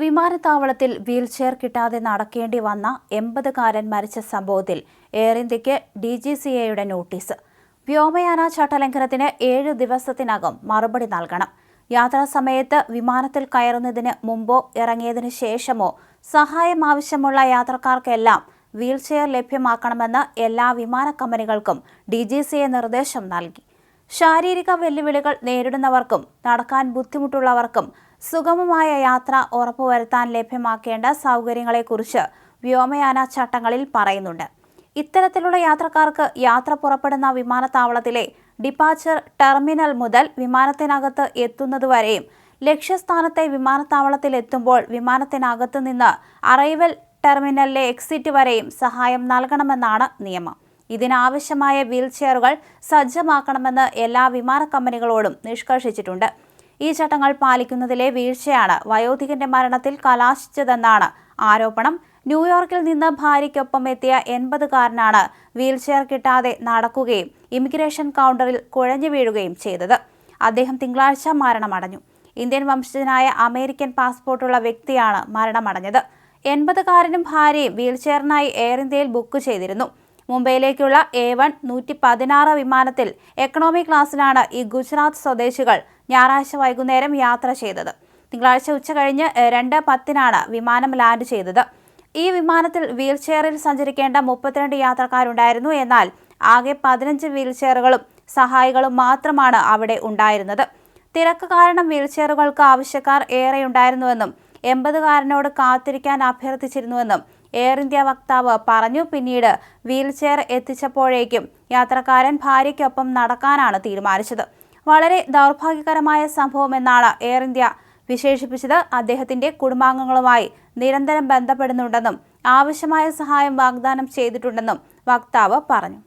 വിമാനത്താവളത്തിൽ വീൽചെയർ കിട്ടാതെ നടക്കേണ്ടി വന്ന എൺപതുകാരൻ മരിച്ച സംഭവത്തിൽ എയർ ഇന്ത്യയ്ക്ക് ഡി ജി സി എയുടെ നോട്ടീസ്. വ്യോമയാന ചട്ടലംഘനത്തിന് ഏഴ് ദിവസത്തിനകം മറുപടി നൽകണം. യാത്രാ സമയത്ത് വിമാനത്തിൽ കയറുന്നതിന് മുമ്പോ ഇറങ്ങിയതിന് ശേഷമോ സഹായം ആവശ്യമുള്ള യാത്രക്കാർക്കെല്ലാം വീൽചെയർ ലഭ്യമാക്കണമെന്ന് എല്ലാ വിമാന കമ്പനികൾക്കും ഡി നിർദ്ദേശം നൽകി. ശാരീരിക വെല്ലുവിളികൾ നേരിടുന്നവർക്കും നടക്കാൻ ബുദ്ധിമുട്ടുള്ളവർക്കും സുഗമമായ യാത്ര ഉറപ്പുവരുത്താൻ ലഭ്യമാക്കേണ്ട സൗകര്യങ്ങളെക്കുറിച്ച് വ്യോമയാന ചട്ടങ്ങളിൽ പറയുന്നുണ്ട്. ഇത്തരത്തിലുള്ള യാത്രക്കാർക്ക് യാത്ര പുറപ്പെടുന്ന വിമാനത്താവളത്തിലെ ഡിപ്പാച്ചർ ടെർമിനൽ മുതൽ വിമാനത്തിനകത്ത് എത്തുന്നതുവരെയും ലക്ഷ്യസ്ഥാനത്തെ വിമാനത്താവളത്തിൽ എത്തുമ്പോൾ വിമാനത്തിനകത്ത് നിന്ന് അറൈവൽ ടെർമിനലിലെ എക്സിറ്റ് വരെയും സഹായം നൽകണമെന്നാണ് നിയമം. ഇതിനാവശ്യമായ വീൽചെയറുകൾ സജ്ജമാക്കണമെന്ന് എല്ലാ വിമാന കമ്പനികളോടും നിഷ്കർഷിച്ചിട്ടുണ്ട്. ഈ ചട്ടങ്ങൾ പാലിക്കുന്നതിലെ വീഴ്ചയാണ് വയോധികന്റെ മരണത്തിൽ കലാശിച്ചതെന്നാണ് ആരോപണം. ന്യൂയോർക്കിൽ നിന്ന് ഭാര്യയ്ക്കൊപ്പം എത്തിയ എൺപതുകാരനാണ് വീൽചെയർ കിട്ടാതെ നടക്കുകയും ഇമിഗ്രേഷൻ കൗണ്ടറിൽ കുഴഞ്ഞു വീഴുകയും ചെയ്തത്. അദ്ദേഹം തിങ്കളാഴ്ച മരണമടഞ്ഞു. ഇന്ത്യൻ വംശജനായ അമേരിക്കൻ പാസ്പോർട്ടുള്ള വ്യക്തിയാണ് മരണമടഞ്ഞത്. എൺപതുകാരനും ഭാര്യയും വീൽചെയറിനായി എയർ ഇന്ത്യയിൽ ബുക്ക് ചെയ്തിരുന്നു. മുംബൈയിലേക്കുള്ള എ വൺ നൂറ്റി പതിനാറ് വിമാനത്തിൽ എക്കണോമി ക്ലാസ്സിലാണ് ഈ ഗുജറാത്ത് സ്വദേശികൾ ഞായറാഴ്ച വൈകുന്നേരം യാത്ര ചെയ്തത്. തിങ്കളാഴ്ച ഉച്ച കഴിഞ്ഞ് രണ്ട് പത്തിനാണ് വിമാനം ലാൻഡ് ചെയ്തത്. ഈ വിമാനത്തിൽ വീൽചെയറിൽ സഞ്ചരിക്കേണ്ട മുപ്പത്തിരണ്ട് യാത്രക്കാരുണ്ടായിരുന്നു. എന്നാൽ ആകെ പതിനഞ്ച് വീൽചെയറുകളും സഹായികളും മാത്രമാണ് അവിടെ ഉണ്ടായിരുന്നത്. തിരക്ക് കാരണം വീൽചെയറുകൾക്ക് ആവശ്യക്കാർ ഏറെയുണ്ടായിരുന്നുവെന്നും എൺപതുകാരനോട് കാത്തിരിക്കാൻ അഭ്യർത്ഥിച്ചിരുന്നുവെന്നും എയർ ഇന്ത്യ വക്താവ് പറഞ്ഞു പിന്നീട് വീൽചെയർ എത്തിച്ചപ്പോഴേക്കും യാത്രക്കാരൻ ഭാര്യയ്ക്കൊപ്പം നടക്കാനാണ് തീരുമാനിച്ചത്. വളരെ ദൗർഭാഗ്യകരമായ സംഭവമെന്നാണ് എയർ ഇന്ത്യ വിശേഷിപ്പിച്ചത്. അദ്ദേഹത്തിന്റെ കുടുംബാംഗങ്ങളുമായി നിരന്തരം ബന്ധപ്പെടുന്നുണ്ടെന്നും ആവശ്യമായ സഹായം വാഗ്ദാനം ചെയ്തിട്ടുണ്ടെന്നും വക്താവ് പറഞ്ഞു.